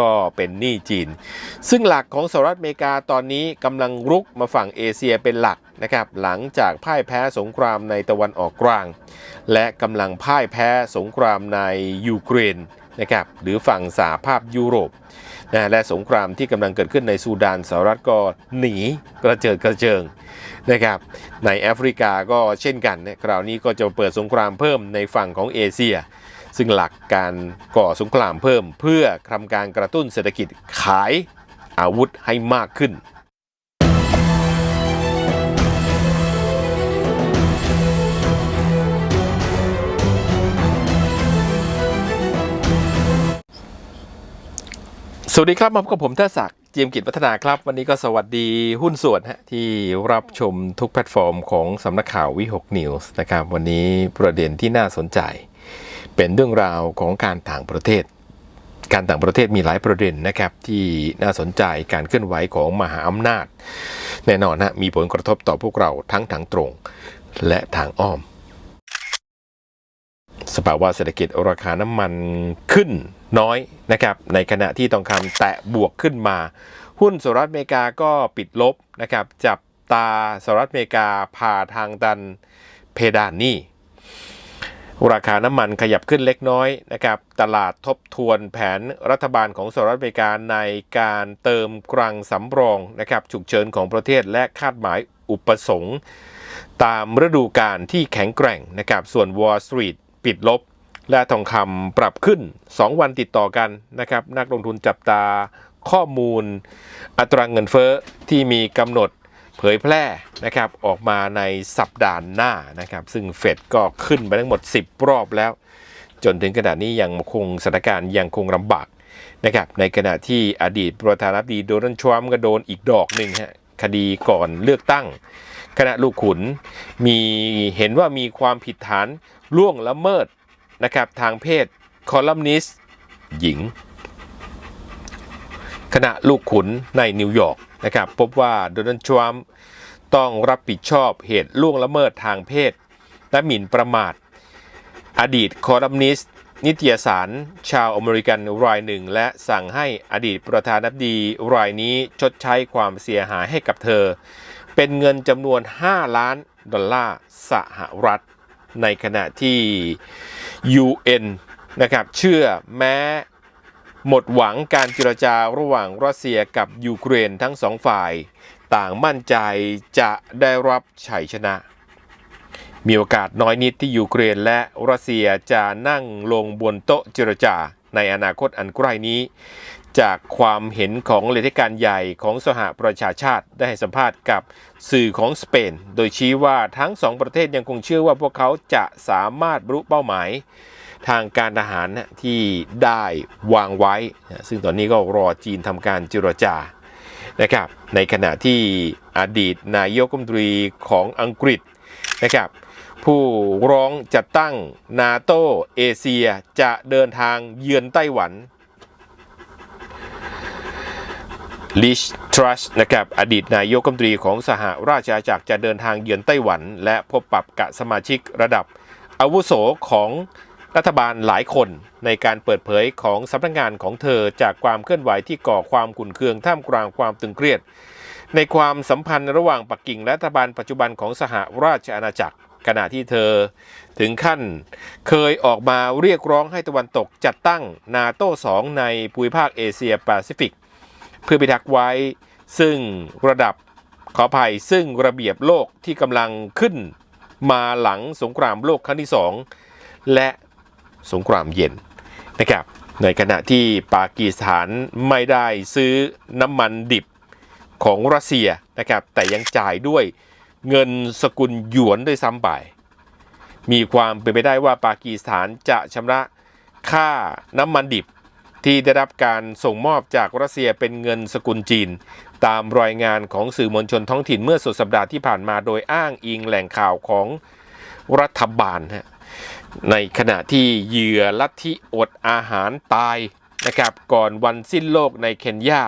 ก็เป็นหนี้จีน ซึ่งหลักของสหรัฐอเมริกาตอนนี้กำลังรุกมาฝั่งเอเชียเป็นหลักนะครับหลังจากพ่ายแพ้สงครามในตะวันออกกลาง และกำลังพ่ายแพ้สงครามในยูเครนนะครับหรือฝั่งสหภาพยุโรปนะและสงครามที่กำลังเกิดขึ้นในซูดานสหรัฐก็หนีกระเจิดกระเจิงนะครับในแอฟริกาก็เช่นกันนะคราวนี้ก็จะเปิดสงครามเพิ่มในฝั่งของเอเชีย ซึ่งหลักการก่อสงครามเพิ่ม เพื่อทำการกระตุ้นเศรษฐกิจขายอาวุธให้มากขึ้นสวัสดีครับมาพบกับผมเทศศักดิ์เจียมกิจพัฒนาครับ วันนี้ก็สวัสดีหุ้นส่วนฮะที่รับชมทุกแพลตฟอร์มของสำนักข่าววิหกนิวส์นะครับ วันนี้ประเด็นที่น่าสนใจ เป็นเรื่องราวของการต่างประเทศ การต่างประเทศมีหลายประเด็นนะครับที่น่าสนใจการเคลื่อนไหวของมหาอำนาจ แน่นอนฮะมีผลกระทบต่อพวกเราทั้งทางตรง และทางอ้อม สภาวะเศรษฐกิจราคาน้ำมันขึ้นน้อยนะครับในขณะที่ทองคำแตะบวกขึ้นมา หุ้นสหรัฐอเมริกาก็ปิดลบนะครับจับตาสหรัฐอเมริกาผ่าทางดันเพดานหนี้ ราคาน้ำมันขยับขึ้นเล็กน้อยนะครับ ตลาดทบทวนแผนรัฐบาลของสหรัฐอเมริกาในการเติมกรังสำรองนะครับฉุกเฉินของประเทศและคาดหมายอุปสงค์ ตามฤดูกาลที่แข็งแกร่งนะครับ ส่วน Wall Street ปิดลบ และทองคำปรับขึ้น 2 วันติดต่อกันนะครับ นักลงทุนจับตาข้อมูล อัตราเงินเฟ้อที่มีกำหนด เผยแพร่นะครับออกมาในสัปดาห์หน้านะครับ ซึ่งเฟดก็ขึ้นไปทั้งหมด 10 รอบแล้ว จนถึงขณะนี้ยังคงสถานการณ์ยังคงลำบากนะครับในขณะที่อดีตประธานาธิบดีโดนัลด์ทรัมป์ก็โดนอีกดอกหนึ่งฮะคดีก่อนเลือกตั้ง คณะลูกขุนมีเห็นว่ามีความผิดฐานล่วงละเมิดนะครับทางเพศคอลัมนิสต์หญิง คณะลูกขุนในนิวยอร์กนะครับพบว่าโดนัลด์ทรัมป์ ต้องรับผิดชอบเหตุล่วงละเมิดทางเพศ และหมิ่นประมาท อดีตคอลัมนิสต์นิตยสารชาวอเมริกันรายหนึ่ง และสั่งให้อดีตประธานาธิบดีรายนี้ชดใช้ความเสียหายให้กับเธอ เป็นเงินจำนวน 5 ล้านดอลลาร์สหรัฐ ในขณะที่ UN นะครับเชื่อแม้หมดหวังการเจรจาระหว่างรัสเซียกับยูเครนทั้งสองฝ่าย ต่างมั่นใจจะได้รับชัยชนะ มีโอกาสน้อยนิดที่ยูเครนและรัสเซียจะนั่งลงบนโต๊ะเจรจาในอนาคตอันใกล้นี้ จากความเห็นของเลขาการใหญ่ของสหประชาชาติได้ให้สัมภาษณ์กับสื่อของสเปน โดยชี้ว่าทั้งสองประเทศยังคงเชื่อว่าพวกเขาจะสามารถบรรลุเป้าหมายทางการทหารที่ได้วางไว้ ซึ่งตอนนี้ก็รอจีนทำการเจรจา นะครับในขณะที่อดีตนายกรัฐมนตรีของอังกฤษนะครับผู้ร้องจัดตั้งนาโตเอเชียจะเดินทางเยือนไต้หวันลิชทรัสนะครับอดีตนายกรัฐมนตรีของสหราชอาณาจักรจะเดินทางเยือนไต้หวัน และพบปรับกับสมาชิกระดับอาวุโสของ รัฐบาลหลายคนในการเปิดเผยของสำนักงานของเธอจากความเคลื่อนไหวที่ก่อความขุ่นเคืองท่ามกลางความตึงเครียด ในความสัมพันธ์ระหว่างปักกิ่งและรัฐบาลปัจจุบันของสหราชอาณาจักร ขณะที่เธอถึงขั้นเคยออกมาเรียกร้องให้ตะวันตกจัดตั้งนาโต้2ในภูมิภาคเอเชียแปซิฟิก เพื่อพิทักไว้ซึ่งระดับขออภัยซึ่งระเบียบโลกที่กำลังขึ้นมาหลังสงครามโลกครั้งที่2และ สงครามเย็นนะครับในขณะที่ปากีสถานไม่ได้ซื้อน้ำมันดิบของรัสเซียนะครับแต่ยังจ่ายด้วยเงินสกุลหยวนด้วยซ้ำไป มีความเป็นไปได้ว่าปากีสถานจะชำระค่าน้ำมันดิบที่ได้รับการส่งมอบจากรัสเซียเป็นเงินสกุลจีน ตามรายงานของสื่อมวลชนท้องถิ่นเมื่อสุดสัปดาห์ที่ผ่านมาโดยอ้างอิงแหล่งข่าวของรัฐบาลฮะ ในขณะที่เหยื่อลัทธิอดอาหารตายนะครับก่อนวันสิ้นโลกในเคนยา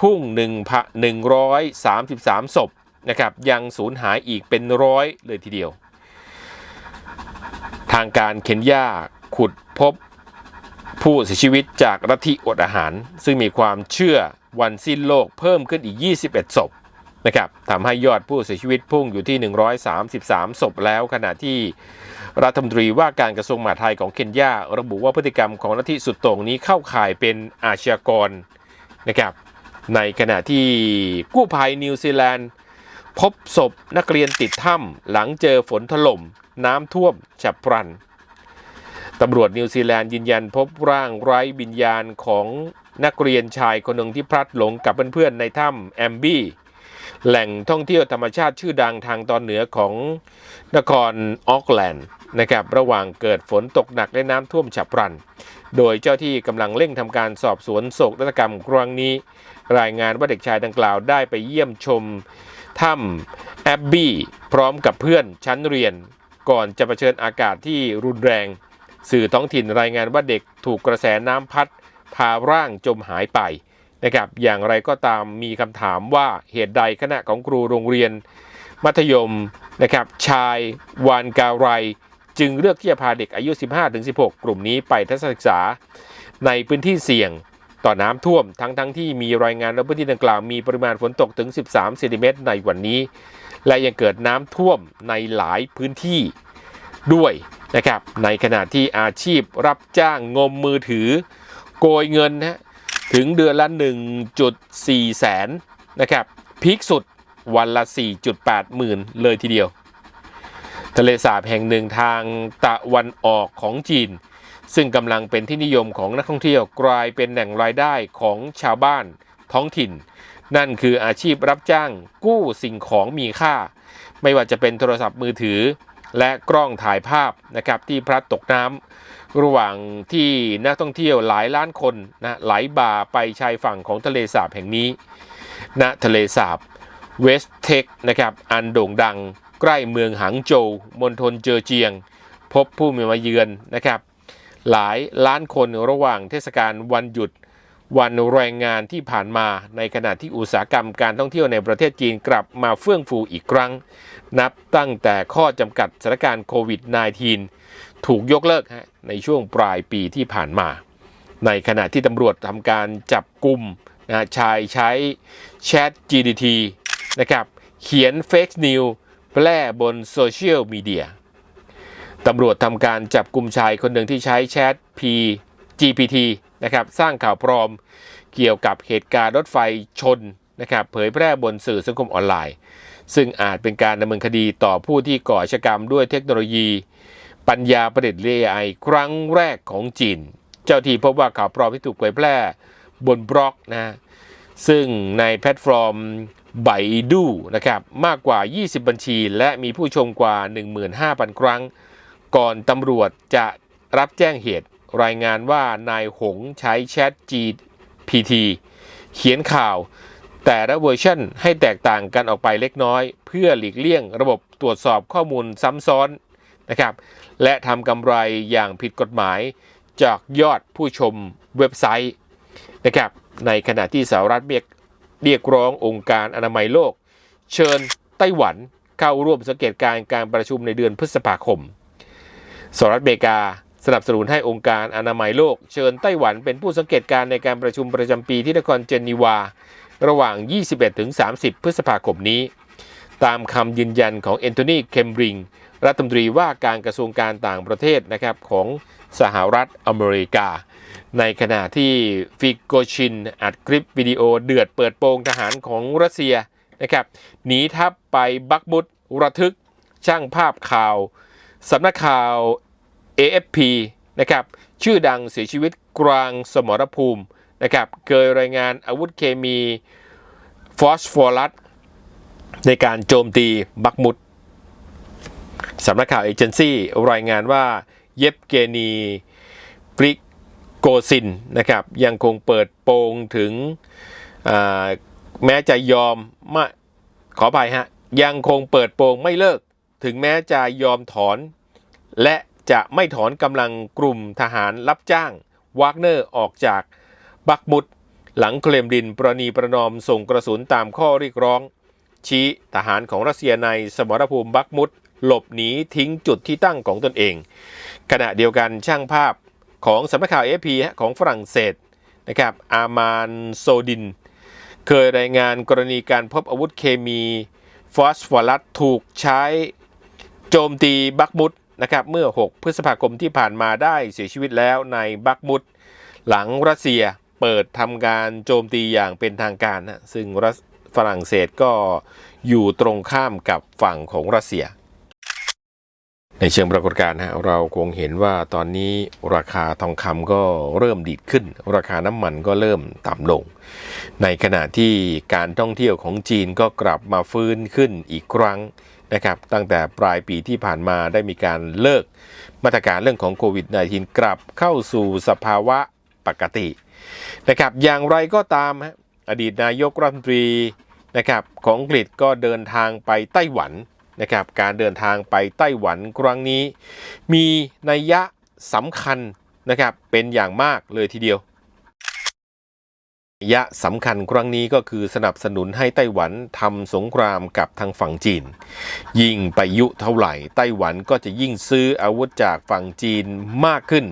พุ่ง 1,133 ศพนะครับยังสูญหายอีกเป็นร้อยเลยทีเดียว ทางการเคนยาขุดพบผู้เสียชีวิตจากรัฐทิอดอาหาร ซึ่งมีความเชื่อวันสิ้นโลกเพิ่มขึ้นอีก 21 ศพ นะครับทำให้ยอดผู้เสียชีวิตพุ่งอยู่ที่ 133 ศพแล้ว ขณะที่รัฐมนตรีว่าการกระทรวงมหาดไทยของเคนยาระบุว่าพฤติกรรมของลัทธิสุดโต่งนี้เข้าข่ายเป็นอาชญากรนะครับ ในขณะที่กู้ภัยนิวซีแลนด์ พบศพนักเรียนติดถ้ำหลังเจอฝนถล่ม น้ำท่วมฉับพลันตำรวจนิวซีแลนด์ยืนยันพบร่างไร้วิญญาณของนักเรียนชายคนหนึ่งที่พลัดหลงกับเพื่อนๆในถ้ำแอมบี้ แหล่งท่องเที่ยวธรรมชาติชื่อดังทางตอนเหนือของนครออกแลนด์นะครับระหว่างเกิดฝนตกหนักและน้ำท่วมฉับพลัน โดยเจ้าที่กำลังเร่งทำการสอบสวนโศกนาฏกรรมครั้งนี้ รายงานว่าเด็กชายดังกล่าวได้ไปเยี่ยมชมถ้ำแอบบี้พร้อมกับเพื่อนชั้นเรียน ก่อนจะเผชิญอากาศที่รุนแรง สื่อท้องถิ่นรายงานว่าเด็กถูกกระแสน้ำพัดพาร่างจมหายไป นะครับ อย่างไรก็ตามมีคำถามว่าเหตุใดคณะของครูโรงเรียน มัธยมนะครับ ชายวานการัยจึงเลือกที่จะพาเด็กอายุ 15-16 กลุ่มนี้ไปทัศนศึกษา ในพื้นที่เสี่ยงต่อน้ำท่วม ทั้งทั้งที่มีรายงานว่าพื้นที่ดังกล่าวมีปริมาณฝนตกถึง 13เซนติเมตรในวันนี้ และยังเกิดน้ำท่วมในหลายพื้นที่ด้วยนะครับ ในขณะที่อาชีพรับจ้างงมมือถือ โกยเงินนะ ถึงเดือนละ 1.4 แสนนะครับพีคสุดวันละ 4.8 หมื่นเลยทีเดียว ทะเลสาบแห่งหนึ่งทางตะวันออกของจีน ซึ่งกำลังเป็นที่นิยมของนักท่องเที่ยวกลายเป็นแหล่งรายได้ของชาวบ้านท้องถิ่น นั่นคืออาชีพรับจ้างกู้สิ่งของมีค่า ไม่ว่าจะเป็นโทรศัพท์มือถือ และกล้องถ่ายภาพนะครับที่พลัดตกน้ำ ระหว่างที่นักท่องเที่ยวหลายล้านคนนะไหลบ่าไปชายฝั่งของทะเลสาบแห่งนี้ณทะเลสาบเวสเทคนะครับอันโด่งดังใกล้เมืองหางโจวมณฑลเจอเจียง พบผู้มีมาเยือนนะครับ หลายล้านคนระหว่างเทศกาลวันหยุด วันแรงงานที่ผ่านมาในขณะที่อุตสาหกรรมการท่องเที่ยวในประเทศจีนกลับมาเฟื่องฟูอีกครั้ง นับตั้งแต่ข้อจำกัดสถานการณ์โควิด -19 ถูกยกเลิกในช่วงปลายปีที่ผ่านมา ในขณะที่ตำรวจทำการจับกลุ่มนะชายใช้แชท GDT นะครับเขียนเฟกนิวแพร่บนโซเชียลมีเดียตำรวจทำการจับกลุ่มชายคนหนึ่งที่ใช้แชท P GPT นะครับสร้างข่าวปลอมเกี่ยวกับเหตุการณ์รถไฟชนนะครับเผยแพร่บนสื่อสังคมออนไลน์ ซึ่งอาจเป็นการดำเนินคดีต่อผู้ที่ก่ออาชญากรรมด้วยเทคโนโลยี ปัญญาประดิษฐ์ AI ครั้งแรกของจีน เจ้าที่พบว่าข่าวปลอมที่ถูกเผยแพร่บนบล็อกนะซึ่งในแพลตฟอร์มไบดูนะครับมากกว่า 20 บัญชี และมีผู้ชมกว่า 15,000 ครั้ง ก่อนตำรวจจะรับแจ้งเหตุ รายงานว่านายหงใช้แชท GPT เขียนข่าว แต่ละเวอร์ชันให้แตกต่างกันออกไปเล็กน้อย เพื่อหลีกเลี่ยงระบบตรวจสอบข้อมูลซ้ำซ้อนนะครับ และทำกำไรอย่างผิดกฎหมายจากยอดผู้ชมเว็บไซต์นะครับในขณะที่สหรัฐเรียกเรียกร้ององค์การอนามัยโลก เชิญไต้หวันเข้าร่วมสังเกตการการประชุมในเดือนพฤษภาคม สหรัฐอเมริกา สนับสนุนให้องค์การอนามัยโลก เชิญไต้หวันเป็นผู้สังเกตการณ์ในการประชุมประจำปีที่นครเจนีวา ระหว่าง 21-30 พฤษภาคมนี้ ตามคำยืนยันของเอนโทนีเคมบริง รัฐมนตรีว่าการกระทรวงการต่างประเทศนะครับของสหรัฐอเมริกา ในขณะที่ฟิโกชินอัดคลิปวิดีโอเดือดเปิดโปงทหารของรัสเซียนะครับหนีทัพไปบักมุดระทึกช่างภาพข่าวสำนักข่าว AFP นะครับชื่อดังเสียชีวิตกลางสมรภูมินะครับเกยรายงานอาวุธเคมีฟอสฟอรัสในการโจมตีบักมุดสำนักข่าวเอเจนซี่รายงานว่าเย็บเกนีปริโกซินนะครับยังคงเปิดโปงถึงแม้จะยอมมาขออภัยฮะยังคงเปิดโปงไม่เลิกถึงแม้จะยอมถอน และ จะไม่ถอนกำลังกลุ่มทหารรับจ้างวากเนอร์ออกจากบักมุดหลังเคลมดินประนีประนอมส่งกระสุนตามข้อเรียกร้อง ชี้ทหารของรัสเซียในสมรภูมิบักมุดหลบหนีทิ้งจุดที่ตั้งของตนเอง ขณะเดียวกันช่างภาพของสำนักข่าวเอพีของฝรั่งเศสนะครับอามานโซดิน เคยรายงานกรณีการพบอาวุธเคมีฟอสฟอรัสถูกใช้โจมตีบักมุด นะครับเมื่อ 6 พฤษภาคมที่ผ่านมาได้เสียชีวิตแล้วในบักมุด หลังรัสเซียเปิดทำการโจมตีอย่างเป็นทางการนะซึ่งรัสฝรั่งเศสก็อยู่ตรงข้ามกับฝั่งของรัสเซีย ในเชิงปรากฏการณ์นะเราคงเห็นว่าตอนนี้ราคาทองคำก็เริ่มดีดขึ้น ราคาน้ำมันก็เริ่มต่ำลง ในขณะที่การท่องเที่ยวของจีนก็กลับมาฟื้นขึ้นอีกครั้ง นะครับตั้งแต่ปลายปีที่ผ่านมาได้มีการเลิกมาตรการเรื่องของโควิด -19 กลับเข้าสู่สภาวะปกตินะครับอย่างไรก็ตามฮะอดีตนายกรัฐมนตรีนะครับของอังกฤษก็เดินทางไปไต้หวันนะครับการเดินทางไปไต้หวันครั้งนี้ มีนัยยะสำคัญนะครับเป็นอย่างมากเลยทีเดียว ยะสำคัญครั้งนี้ก็คือสนับสนุนให้ไต้หวันทำสงครามกับทางฝั่งจีน ยิ่งไปยุเท่าไหร่ ไต้หวันก็จะยิ่งซื้ออาวุธจากฝั่งจีนมากขึ้น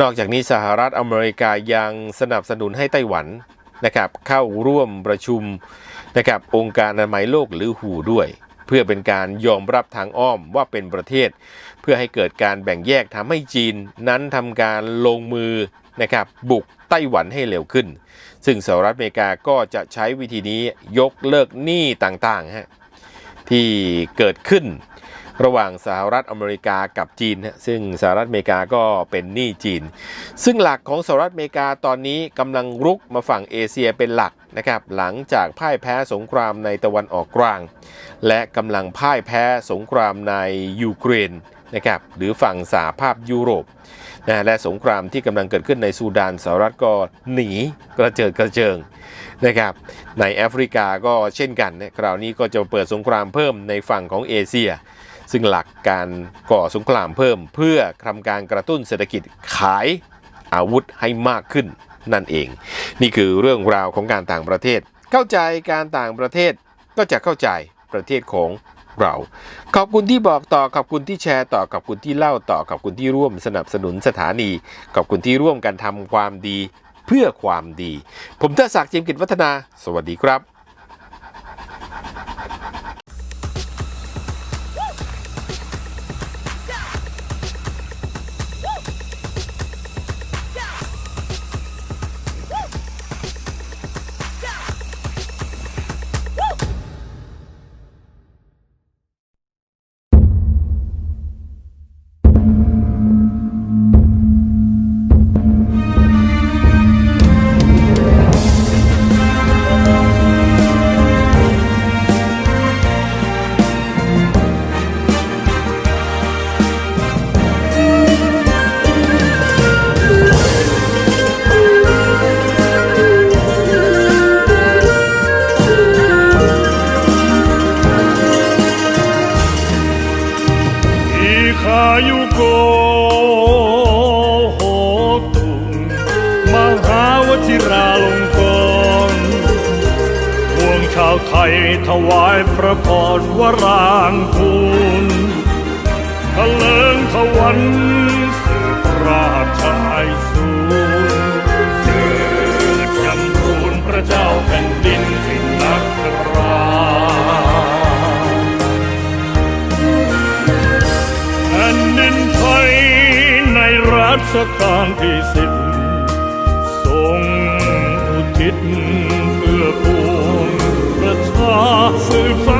นอกจากนี้สหรัฐอเมริกายังสนับสนุนให้ไต้หวันนะครับเข้าร่วมประชุมนะครับองค์การอนามัยโลกหรือหูด้วย เพื่อเป็นการยอมรับทางอ้อมว่าเป็นประเทศ เพื่อให้เกิดการแบ่งแยกทำให้จีนนั้นทำการลงมือ นะครับบุกไต้หวันให้เร็วขึ้น ซึ่งสหรัฐอเมริกาก็จะใช้วิธีนี้ยกเลิกหนี้ต่างๆฮะที่เกิดขึ้นระหว่างสหรัฐอเมริกากับจีน ซึ่งสหรัฐอเมริกาก็เป็นหนี้จีน ซึ่งหลักของสหรัฐอเมริกาตอนนี้กำลังรุกมาฝั่งเอเชียเป็นหลักนะครับหลังจากพ่ายแพ้สงครามในตะวันออกกลาง และกำลังพ่ายแพ้สงครามในยูเครนนะครับหรือฝั่งสหภาพยุโรป นะและสงครามที่กำลังเกิดขึ้นในซูดานสหรัฐก็หนีกระเจิดกระเจิงนะครับในแอฟริกาก็เช่นกันนะคราวนี้ก็จะเปิดสงครามเพิ่มในฝั่งของเอเชีย ซึ่งหลักการก่อสงครามเพิ่ม เพื่อทำการกระตุ้นเศรษฐกิจขายอาวุธให้มากขึ้นนั่นเอง นี่คือเรื่องราวของการต่างประเทศ เข้าใจการต่างประเทศก็จะเข้าใจประเทศของ เรา ขอบคุณที่บอกต่อขอบคุณที่แชร์ต่อขอบคุณที่เล่าต่อขอบคุณที่ร่วมสนับสนุนสถานี ขอบคุณที่ร่วมกันทำความดีเพื่อความดี ผมเทดศักดิ์จิมกิจวัฒนา สวัสดีครับ ทวันสืบราชายสูรเจิดจำทูลพระเจ้าแผ่นดินสิ่งนักราชแผ่นดินไทยในรัชกาลที่สิบทรงอุทิศเพื่อปวงประชาสืบสารงาน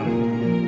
ง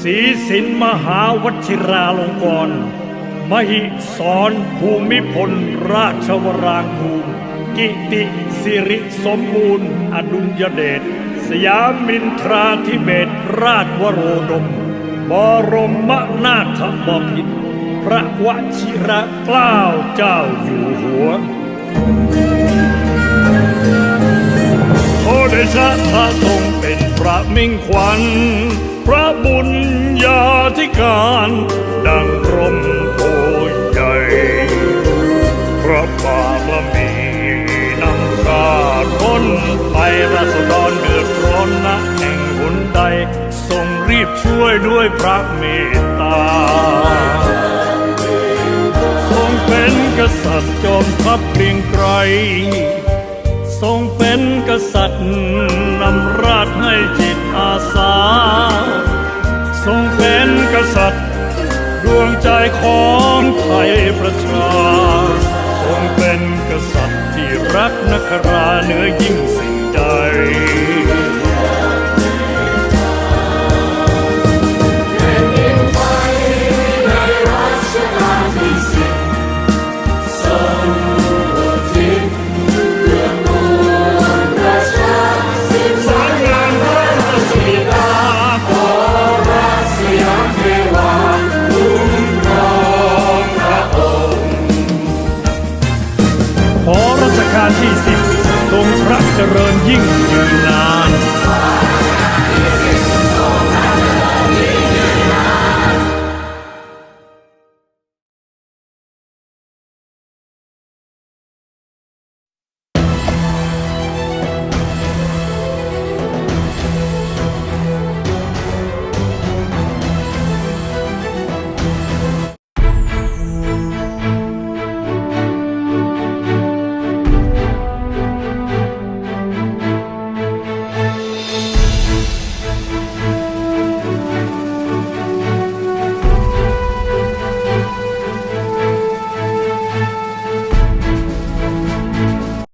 ศีสินมหาวชิราลงกรณ์มหิสรภูมิพล ราชวรางคูมิกิติสิริสมบูรณ์ อดุลยเดชสยามินทราธิเบศราชวโรดม บรมนาถบพิตรพระวชิระเกล้าเจ้าอยู่หัวโอเดชะพระทรงเป็นพระมิ่งขวัญ ระบุญญาธิการดังร่มโพใหญ่พระบารมีนำชาติพ้นไปราษฎรเดือดร้อนนะแห่งหนใดทรงรีบช่วยด้วยพระเมตตาทรงเป็นกษัตริย์จอมทัพเกรียงไกร ทรงเป็นกษัตริย์นำราชให้จิตอาสา ทรงเป็นกษัตริย์ ดวงใจของไทยประชา ทรงเป็นกษัตริย์ที่รักนักราเหนือยิ่งสิ่งใด